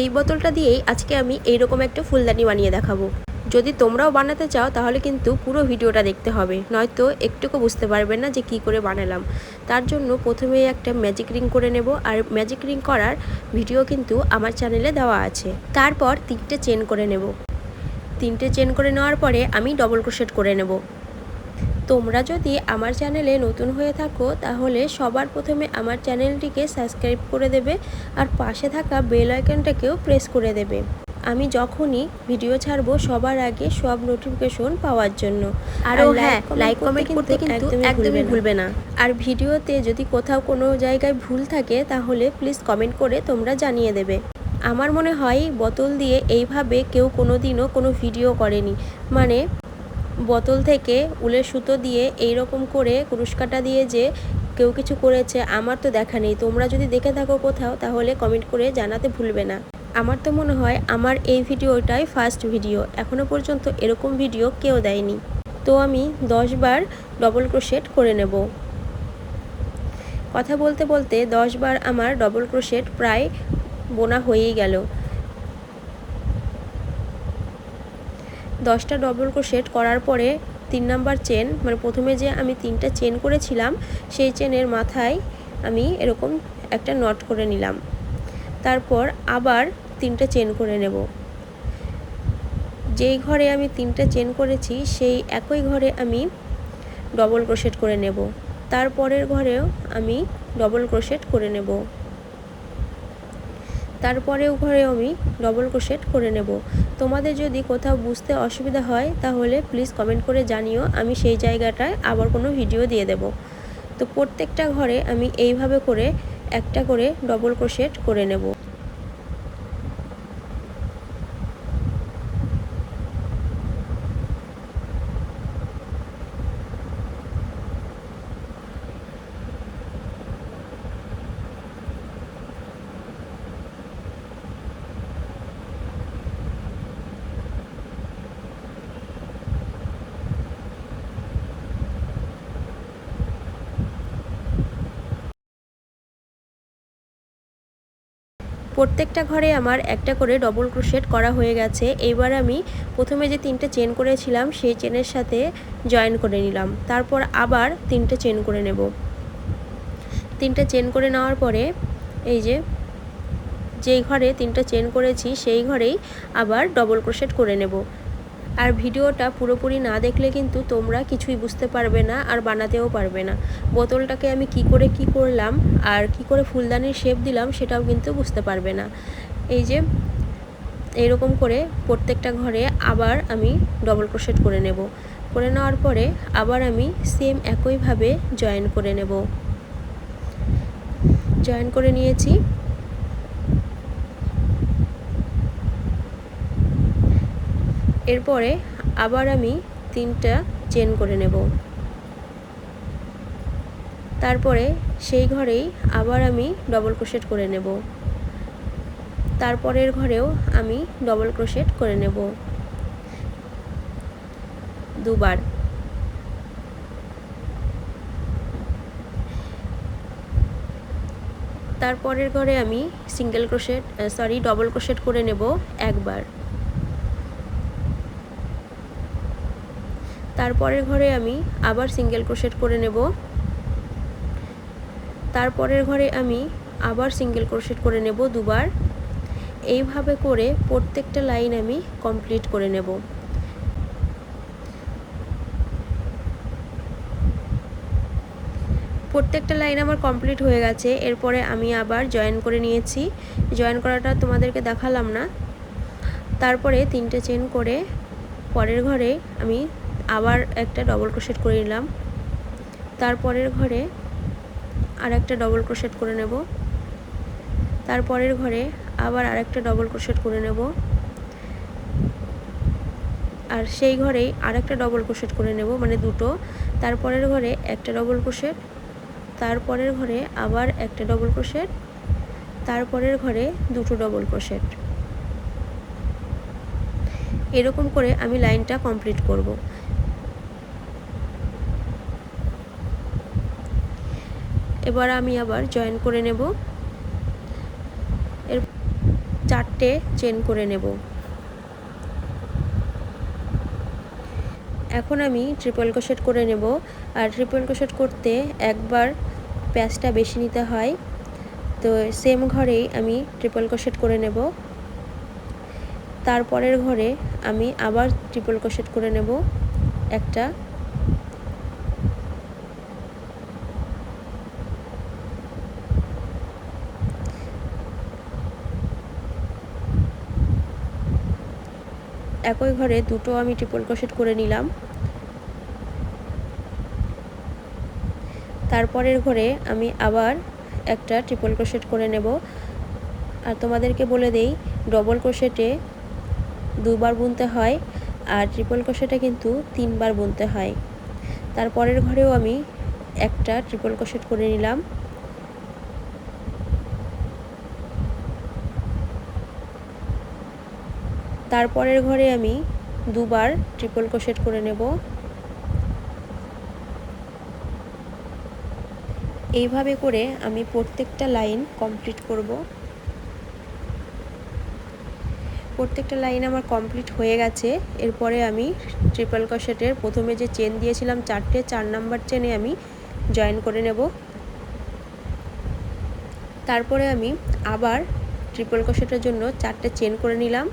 এই বোতলটা দিয়েই আজকে আমি এইরকম একটা ফুলদানি বানিয়ে দেখাবো। যদি তোমরাও বানাতে চাও, তাহলে কিন্তু পুরো ভিডিওটা দেখতে হবে। নয়তো একটুকু বুঝতে পারবে না যে কি করে বানালাম। তার জন্য প্রথমে একটা ম্যাজিক রিং করে নেব। আর ম্যাজিক রিং করার ভিডিও কিন্তু আমার চ্যানেলে দেওয়া আছে। তারপর তিনটে চেন করে নেব। তিনটে চেন করে নেওয়ার পরে আমি ডবল ক্রোশেট করে নেব। তোমরা যদি আমার চ্যানেলে নতুন হয়ে থাকো তাহলে সবার প্রথমে আমার চ্যানেলটিকে সাবস্ক্রাইব করে দেবে আর পাশে থাকা বেল আইকনটাকেও প্রেস করে দেবে। আমি যখনই ভিডিও ছাড়বো সবার আগে সব নোটিফিকেশন পাওয়ার জন্য। আরও হ্যাঁ লাইক কমেন্ট করতে কিন্তু একদমই ভুলবে না। আর ভিডিওতে যদি কোথাও কোনো জায়গায় ভুল থাকে তাহলে প্লিজ কমেন্ট করে তোমরা জানিয়ে দেবে। আমার মনে হয় বোতল দিয়ে এইভাবে কেউ কোনো দিনও কোনো ভিডিও করেনি। মানে বোতল থেকে উলের সুতো দিয়ে এই রকম করে কুরুশকাটা দিয়ে যে কেউ কিছু করেছে, আমার তো দেখা নেই। তোমরা যদি দেখে থাকো কোথাও, তাহলে কমেন্ট করে জানাতে ভুলবে না। আমার তো মনে হয় আমার এই ভিডিওটাই ফার্স্ট ভিডিও এখনও পর্যন্ত এরকম ভিডিও কেউ দেয়নি। তো আমি দশ বার ডবল ক্রোশেট করে নেব। কথা বলতে বলতে দশ বার আমার ডবল ক্রোশেট প্রায় বোনা হয়েই গেল। দশটা ডবল ক্রোশেট করার পরে তিন নাম্বার চেন মানে প্রথমে যে আমি তিনটা চেন করেছিলাম, সেই চেনের মাথায় আমি এরকম একটা নট করে নিলাম। তারপর আবার তিনটে চেন করে নেব। যেই ঘরে আমি তিনটে চেন করেছি, সেই একই ঘরে আমি ডবল ক্রোশেট করে নেব। তারপরের ঘরেও আমি ডবল ক্রোশেট করে নেব। তারপরেও ঘরে আমি ডবল ক্রোশেট করে নেব। তোমাদের যদি কোথাও বুঝতে অসুবিধা হয়, তাহলে প্লিজ কমেন্ট করে জানিও, আমি সেই জায়গাটায় আবার কোনো ভিডিও দিয়ে দেব। তো প্রত্যেকটা ঘরে আমি এইভাবে করে একটা করে ডবল ক্রোশেট করে নেব। প্রত্যেকটা ঘরে আমার একটা করে ডবল ক্রোশেট করা হয়ে গেছে। এইবার আমি প্রথমে যে তিনটে চেন করেছিলাম, সেই চেনের সাথে জয়েন করে নিলাম। তারপর আবার তিনটে চেন করে নেব। তিনটে চেন করে নেওয়ার পরে এই যে, যেই ঘরে তিনটে চেন করেছি, সেই ঘরেই আবার ডবল ক্রোশেট করে নেব। আর ভিডিওটা পুরোপুরি না দেখলে কিন্তু তোমরা কিছুই বুঝতে পারবে না আর বানাতেও পারবে না। বোতলটাকে আমি কি করে কি করলাম আর কি করে ফুলদানির শেপ দিলাম সেটাও কিন্তু বুঝতে পারবে না। এই যে এইরকম করে প্রত্যেকটা ঘরে আবার আমি ডবল ক্রোশেট করে নেব। করে নেওয়ার পরে আবার আমি সেম একইভাবে জয়েন করে নেব। জয়েন করে নিয়েছি। এরপরে আবার আমি তিনটা চেন করে নেব। তারপরে সেই ঘরেই আবার আমি ডবল ক্রোশেট করে নেব। তারপরের ঘরেও আমি ডবল ক্রোশেট করে নেব। দুবার। তারপরের ঘরে আমি single crochet sorry double crochet করে নেব একবার। তারপরের ঘরে আমি আবার সিঙ্গেল ক্রোশেট করে নেব। তারপরের ঘরে আমি আবার সিঙ্গেল ক্রোশেট করে নেব দুবার। এইভাবে করে প্রত্যেকটা লাইন আমি কমপ্লিট করে নেব। প্রত্যেকটা লাইন আমার কমপ্লিট হয়ে গেছে। এরপরে আমি আবার জয়েন করে নিয়েছি। জয়েন করাটা তোমাদেরকে দেখালাম না। তারপরে তিনটে চেন করে পরের ঘরে আমি আবার একটা ডবল ক্রোশেট করে নিলাম। তারপরের ঘরে আর একটা ডবল ক্রোশেট করে নেব। তারপরের ঘরে আবার আরেকটা ডবল ক্রোশেট করে নেব। আর সেই ঘরেই আরেকটা ডবল ক্রোশেট করে নেব মানে দুটো। তারপরের ঘরে একটা ডবল ক্রোশেট তারপরের ঘরে আবার একটা ডবল ক্রোশেট তারপরের ঘরে দুটো ডবল ক্রোশেট এরকম করে আমি লাইনটা কমপ্লিট করব। এবার আমি আবার জয়েন করে নেব। এর চারটে চেন করে নেব। এখন আমি ট্রিপল ক্রোশেট করে নেব। আর ট্রিপল ক্রোশেট করতে একবার প্যাচটা বেশি নিতে হয়। তো সেম ঘরেই আমি ট্রিপল ক্রোশেট করে নেব। তারপরের ঘরে আমি আবার ট্রিপল ক্রোশেট করে নেব। একটা একই ঘরে দুটো আমি ট্রিপল ক্রোশেট করে নিলাম। তারপরের ঘরে আমি আবার একটা ট্রিপল ক্রোশেট করে নেব। আর তোমাদেরকে বলে দেই ডবল ক্রোশেটে দুবার বুনতে হয় আর ট্রিপল ক্রোশেটে কিন্তু তিনবার বুনতে হয়। তারপরের ঘরেও আমি একটা ট্রিপল ক্রোশেট করে নিলাম। তারপরের ঘরে আমি দুবার ট্রিপল ক্রোশেট করে নেব। এইভাবে করে আমি প্রত্যেকটা লাইন কমপ্লিট করব। প্রত্যেকটা লাইন আমার কমপ্লিট হয়ে গেছে। এরপরে আমি ট্রিপল ক্রোশেটের প্রথমে যে চেন দিয়েছিলাম, চারটে, চার নাম্বার চেনে আমি জয়েন করে নেব। তারপরে আমি আবার ট্রিপল ক্রোশেটের জন্য চারটে চেন করে নিলাম।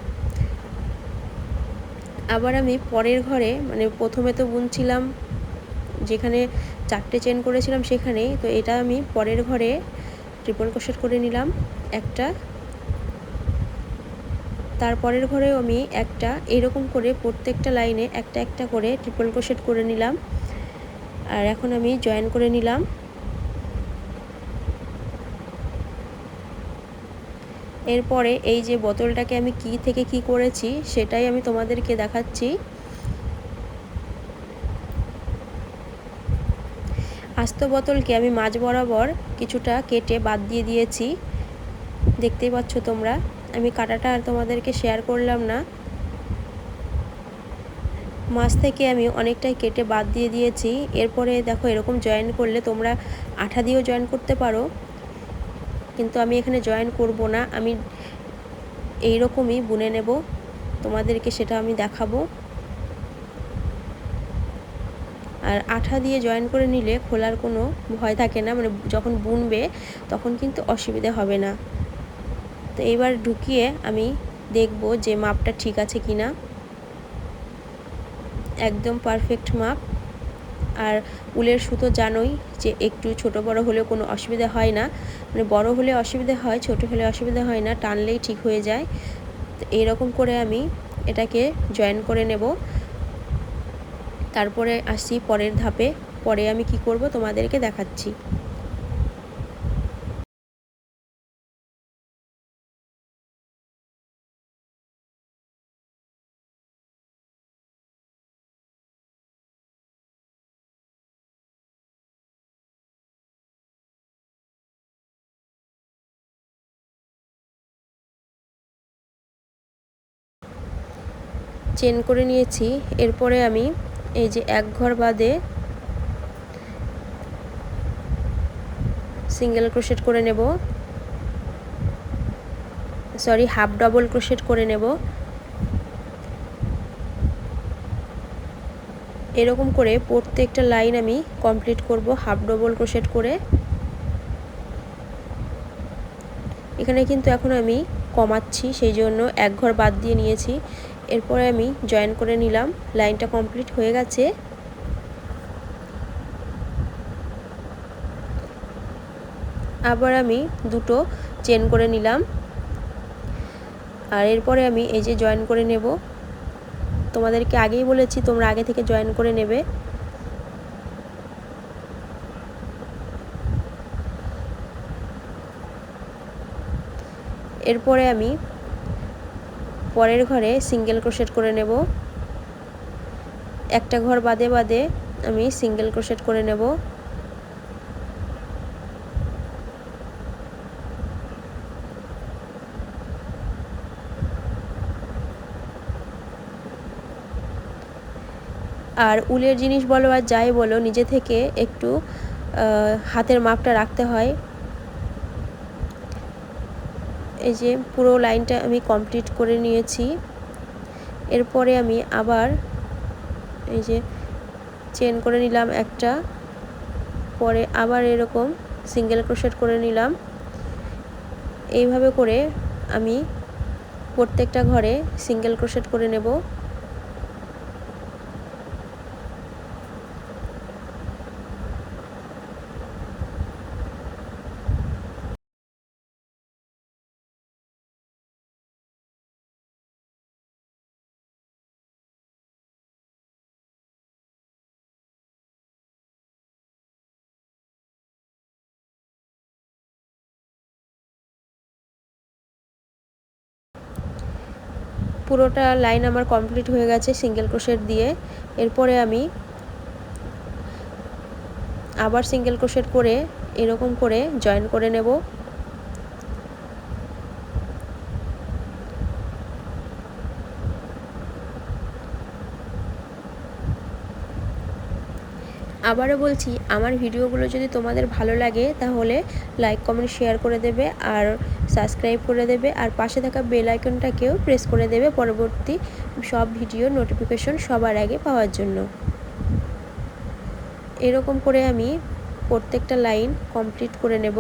আবার আমি পরের ঘরে মানে প্রথমে তো বুনছিলাম, যেখানে চারটে চেন করেছিলাম সেখানে, তো এটা আমি পরের ঘরে ট্রিপল ক্রোশেট করে নিলাম একটা। তারপরের ঘরেও আমি একটা, এরকম করে প্রত্যেকটা লাইনে একটা একটা করে ট্রিপল ক্রোশেট করে নিলাম। আর এখন আমি জয়েন করে নিলাম। এরপরে এই যে বোতলটাকে আমি কি থেকে কি করেছি, সেটাই আমি তোমাদেরকে দেখাচ্ছি। আস্ত বোতলকে আমি মাঝ বরাবর কিছুটা কেটে বাদ দিয়ে দিয়েছি। দেখতেই পাচ্ছ তোমরা, আমি কাটাটা আর তোমাদেরকে শেয়ার করলাম না। মাছ থেকে আমি অনেকটাই কেটে বাদ দিয়ে দিয়েছি। এরপরে দেখো এরকম জয়েন করলে তোমরা আঠা দিয়েও জয়েন করতে পারো। কিন্তু আমি এখানে জয়েন করব না। আমি এই রকমই বুনে নেব। তোমাদেরকে সেটা আমি দেখাবো। আর আঠা দিয়ে জয়েন করে নিলে খোলার কোনো ভয় থাকে না। মানে যখন বুনবে তখন কিন্তু অসুবিধা হবে না। তো এইবার ঢুকিয়ে আমি দেখব যে মাপটা ঠিক আছে কি না একদম পারফেক্ট মাপ। আর উলের সুতো জানোই যে একটু ছোট বড় হলেও কোনো অসুবিধা হয় না। মানে বড় হলে অসুবিধা হয়, ছোট হলে অসুবিধা হয় না, টানলেই ঠিক হয়ে যায়। এরকম করে আমি এটাকে জয়েন করে নেব। তারপরে আসি পরের ধাপে। পরে আমি কি করব তোমাদেরকে দেখাচ্ছি। চেন করে নিয়েছি। এরপরে আমি এই যে এক ঘর বাদে সিঙ্গেল ক্রোশেট করে নেব। সরি হাফ ডাবল ক্রোশেট করে নেব। এরকম করে প্রত্যেকটা লাইন আমি কমপ্লিট করব হাফ ডবল ক্রোশেট করে। এখানে কিন্তু এখন আমি কমাচ্ছি, সেই জন্য এক ঘর বাদ দিয়ে নিয়েছি। এরপরে আমি জয়েন করে নিলাম। লাইনটা কমপ্লিট হয়ে গেছে। আবার আমি দুটো চেন করে নিলাম। আর এরপরে আমি এই যে জয়েন করে নেব। তোমাদেরকে আগেই বলেছি, তোমরা আগে থেকে জয়েন করে নেবে। এরপরে আমি পরের ঘরে সিঙ্গেল ক্রোশেট করে নেব। একটা ঘর বাদে বাদে আমি সিঙ্গেল ক্রোশেট করে নেব। আর উলের জিনিস বলো আর যাই বলো, নিজে থেকে একটু হাতের মাপটা রাখতে হয়। এই যে পুরো লাইনটা আমি কমপ্লিট করে নিয়েছি। এরপরে আমি আবার এই যে চেন করে নিলাম একটা, পরে আবার এরকম সিঙ্গেল ক্রোশেট করে নিলাম। এইভাবে করে আমি প্রত্যেকটা ঘরে সিঙ্গেল ক্রোশেট করে নেব। পুরোটা লাইন আমার কমপ্লিট হয়ে গেছে সিঙ্গেল ক্রোশেট দিয়ে। এরপরে আমি আবার সিঙ্গেল ক্রোশেট করে এরকম করে জয়েন করে নেব। আবারও বলছি, আমার ভিডিওগুলো যদি তোমাদের ভালো লাগে, তাহলে লাইক কমেন্ট শেয়ার করে দেবে আর সাবস্ক্রাইব করে দেবে আর পাশে থাকা বেল আইকনটাকেও প্রেস করে দেবে পরবর্তী সব ভিডিও নোটিফিকেশন সবার আগে পাওয়ার জন্য। এরকম করে আমি প্রত্যেকটা লাইন কমপ্লিট করে নেব।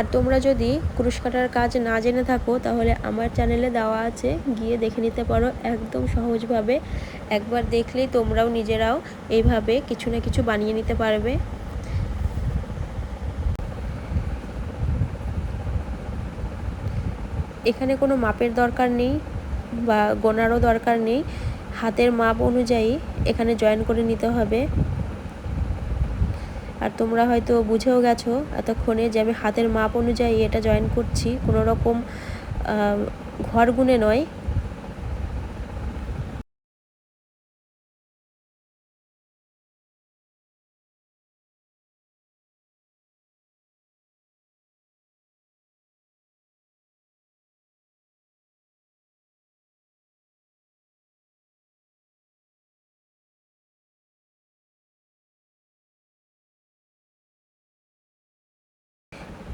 আর তোমরা যদি কুরুশ কাটার কাজ না জেনে থাকো, তাহলে আমার চ্যানেলে দেওয়া আছে, গিয়ে দেখে নিতে পারো একদম সহজভাবে। একবার দেখলেই তোমরাও নিজেরাও এইভাবে কিছু না কিছু বানিয়ে নিতে পারবে। এখানে কোনো মাপের দরকার নেই বা গোনারও দরকার নেই। হাতের মাপ অনুযায়ী এখানে জয়েন করে নিতে হবে। আর তোমরা হয়তো বুঝেও গেছো এতক্ষণে যে আমি হাতের মাপ অনুযায়ী এটা জয়েন করছি। কোনো রকম ঘর গুনে নয়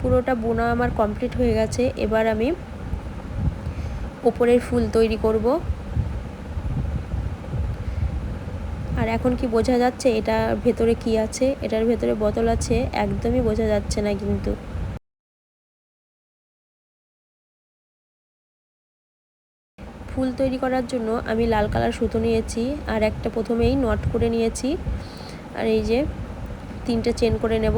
পুরোটা বোনা আমার কমপ্লিট হয়ে গেছে। এবার আমি ওপরের ফুল তৈরি করব। আর এখন কি বোঝা যাচ্ছে এটা ভেতরে কি আছে? এটার ভেতরে বোতল আছে, একদমই বোঝা যাচ্ছে না কিন্তু। ফুল তৈরি করার জন্য আমি লাল কালার সুতো নিয়েছি, আর একটা প্রথমেই নট করে নিয়েছি। আর এই যে তিনটে চেন করে নেব।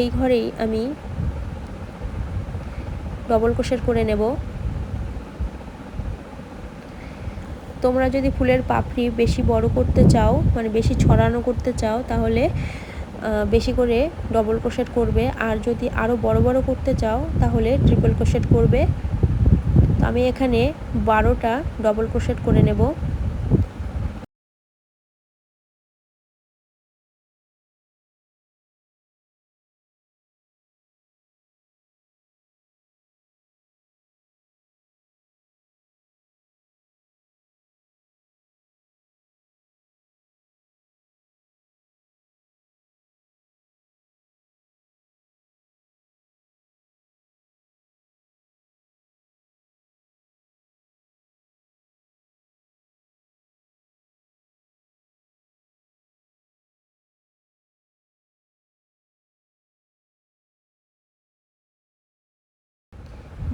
এই ঘরেই আমি ডবল কোষের করে নেব। তোমরা যদি ফুলের পাপড়ি বেশি বড় করতে চাও মানে বেশি ছড়ানো করতে চাও, তাহলে বেশি করে ডবল ক্রোশেট করবে। আর যদি আরও বড় বড় করতে চাও, তাহলে ট্রিপল ক্রোশেট করবে। তো আমি এখানে বারোটা ডবল ক্রোশেট করে নেব।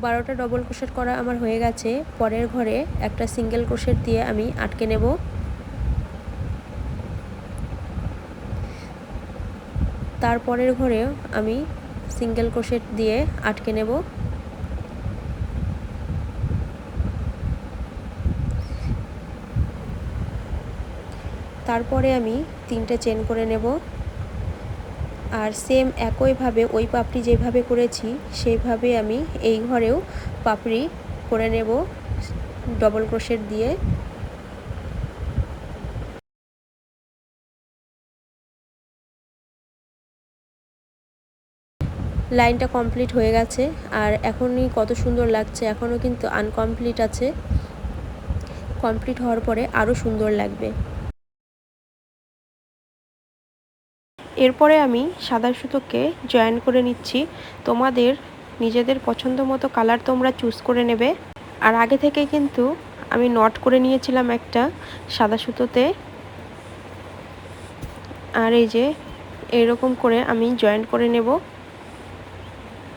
বারোটা ডবল ক্রোশেট করা আমার হয়ে গেছে। পরের ঘরে একটা সিঙ্গেল ক্রোশেট দিয়ে আমি আটকে নেব। তারপরের ঘরে আমি সিঙ্গেল ক্রোশেট দিয়ে আটকে নেব। তারপরে আমি তিনটে চেন করে নেব। আর সেম একইভাবে ওই পাপড়ি যেভাবে করেছি, সেইভাবে আমি এই ঘরেও পাপড়ি করে নেব ডবল ক্রোশেট দিয়ে। লাইনটা কমপ্লিট হয়ে গেছে আর এখনই কত সুন্দর লাগছে, এখনও কিন্তু আনকমপ্লিট আছে। কমপ্লিট হওয়ার পরে আরও সুন্দর লাগবে। এরপরে আমি সাদা সুতোকে জয়েন করে নিচ্ছি। তোমাদের নিজেদের পছন্দ মতো কালার তোমরা চুজ করে নেবে। আর আগে থেকে কিন্তু আমি নট করে নিয়েছিলাম একটা সাদা সুতোতে। আর এই যে এরকম করে আমি জয়েন্ট করে নেব।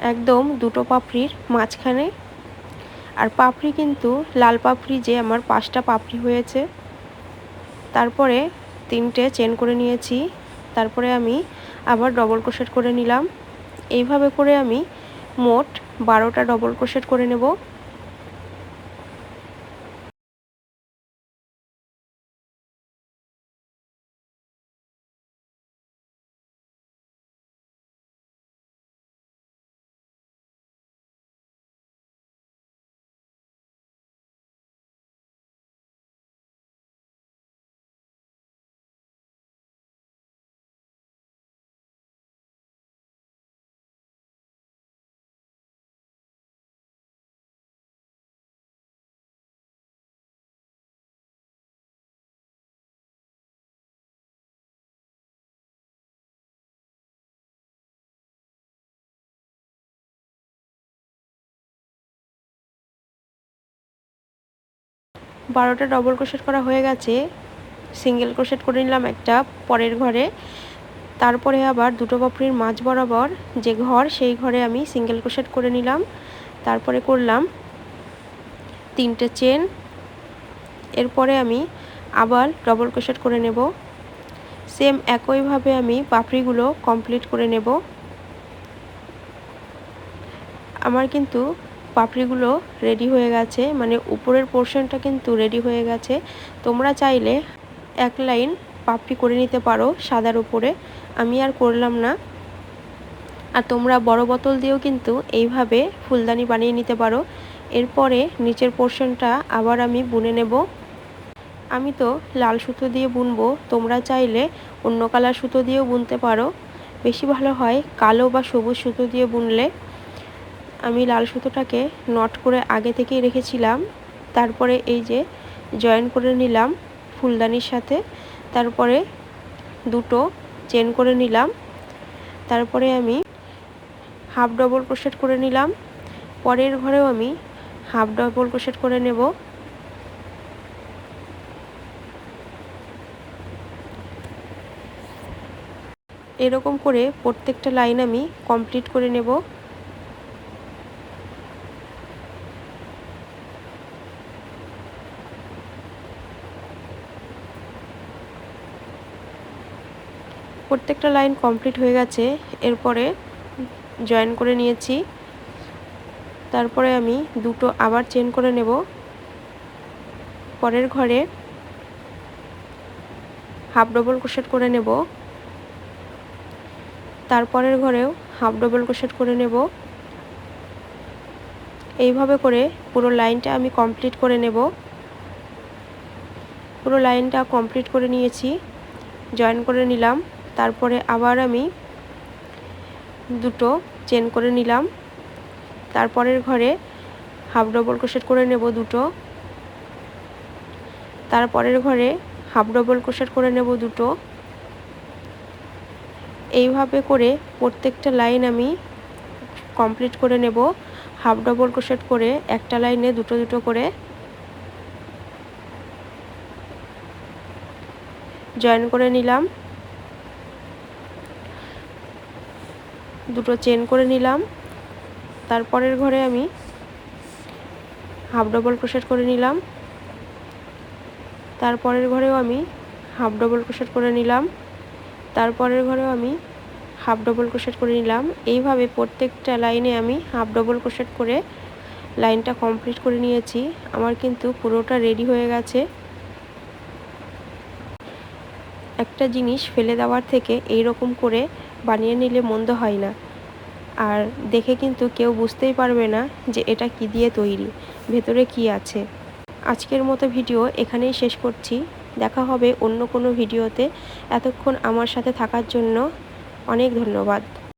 একদম দুটো পাপড়ির মাঝখানে। আর পাপড়ি কিন্তু লাল পাপড়ি যে আমার পাঁচটা পাপড়ি হয়েছে। তারপরে তিনটে চেন করে নিয়েছি। তারপরে আমি আবার ডবল ক্রোশেট করে নিলাম। এইভাবে করে আমি মোট বারোটা ডবল ক্রোশেট করে নেব। বারোটা ডবল ক্রোশেট করা হয়ে গেছে। সিঙ্গেল ক্রোশেট করে নিলাম একটা পরের ঘরে। তারপরে আবার দুটো পাপড়ির মাঝ বরাবর যে ঘর, সেই ঘরে আমি সিঙ্গেল ক্রোশেট করে নিলাম। তারপরে করলাম তিনটে চেন এরপরে আমি আবার ডবল ক্রোশেট করে নেব। সেম একইভাবে আমি পাপড়িগুলো কমপ্লিট করে নেব। আমার কিন্তু পাপড়িগুলো রেডি হয়ে গেছে। মানে উপরের পোর্শনটা কিন্তু রেডি হয়ে গেছে। তোমরা চাইলে এক লাইন পাপড়ি করে নিতে পারো সাদার উপরে। আমি আর করলাম না। আর তোমরা বড় বোতল দিয়েও কিন্তু এইভাবে ফুলদানি বানিয়ে নিতে পারো। এরপরে নিচের পোর্শনটা আবার আমি বুনে নেব। আমি তো লাল সুতো দিয়ে বুনবো। তোমরা চাইলে অন্য কালার সুতো দিয়েও বুনতে পারো। বেশি ভালো হয় কালো বা সবুজ সুতো দিয়ে বুনলে। আমি লাল সুতোটাকে নট করে আগে থেকেই রেখেছিলাম। তারপরে এই যে জয়েন করে নিলাম ফুলদানির সাথে। তারপরে দুটো চেন করে নিলাম। তারপরে আমি হাফ ডবল ক্রোশেট করে নিলাম। পরের ঘরেও আমি হাফ ডবল ক্রোশেট করে নেব। এরকম করে প্রত্যেকটা লাইন আমি কমপ্লিট করে নেব। প্রত্যেকটা লাইন কমপ্লিট হয়ে গেছে, এরপরে জয়েন করে নিয়েছি। তারপরে আমি দুটো আবার চেন করে নেব। পরের ঘরে হাফ ডবল ক্রোশেট করে নেব। তারপরের ঘরেও হাফ ডবল ক্রোশেট করে নেব। এইভাবে করে পুরো লাইনটা আমি কমপ্লিট করে নেব। পুরো লাইনটা কমপ্লিট করে নিয়েছি জয়েন করে নিলাম। তারপরে আবার আমি দুটো চেন করে নিলাম। তারপরের ঘরে হাফ ডবল ক্রোশেট করে নেব দুটো। তারপরের ঘরে হাফ ডবল ক্রোশেট করে নেব দুটো। এইভাবে করে প্রত্যেকটা লাইন আমি কমপ্লিট করে নেব। হাফ ডবল ক্রোশেট করে একটা লাইনে দুটো দুটো করে। জয়েন করে নিলাম। দুটো চেন করে নিলাম। তারপরের ঘরে আমি হাফ ডবল ক্রোশেট করে নিলাম। তারপরের ঘরেও আমি হাফ ডবল ক্রোশেট করে নিলাম। তারপরের ঘরেও আমি হাফ ডবল ক্রোশেট করে নিলাম। এইভাবে প্রত্যেকটা লাইনে আমি হাফ ডবল ক্রোশেট করে লাইনটা কমপ্লিট করে নিয়েছি। আমার কিন্তু পুরোটা রেডি হয়ে গেছে। একটা জিনিস ফেলে দেওয়ার থেকে এই রকম করে বানিয়ে নিলে মন্দ হয় না। আর দেখে কিন্তু কেউ বুঝতেই পারবে না যে এটা কি দিয়ে তৈরি, ভেতরে কি আছে। আজকের মতো ভিডিও এখানেই শেষ করছি। দেখা হবে অন্য কোনো ভিডিওতে। এতক্ষণ আমার সাথে থাকার জন্য অনেক ধন্যবাদ।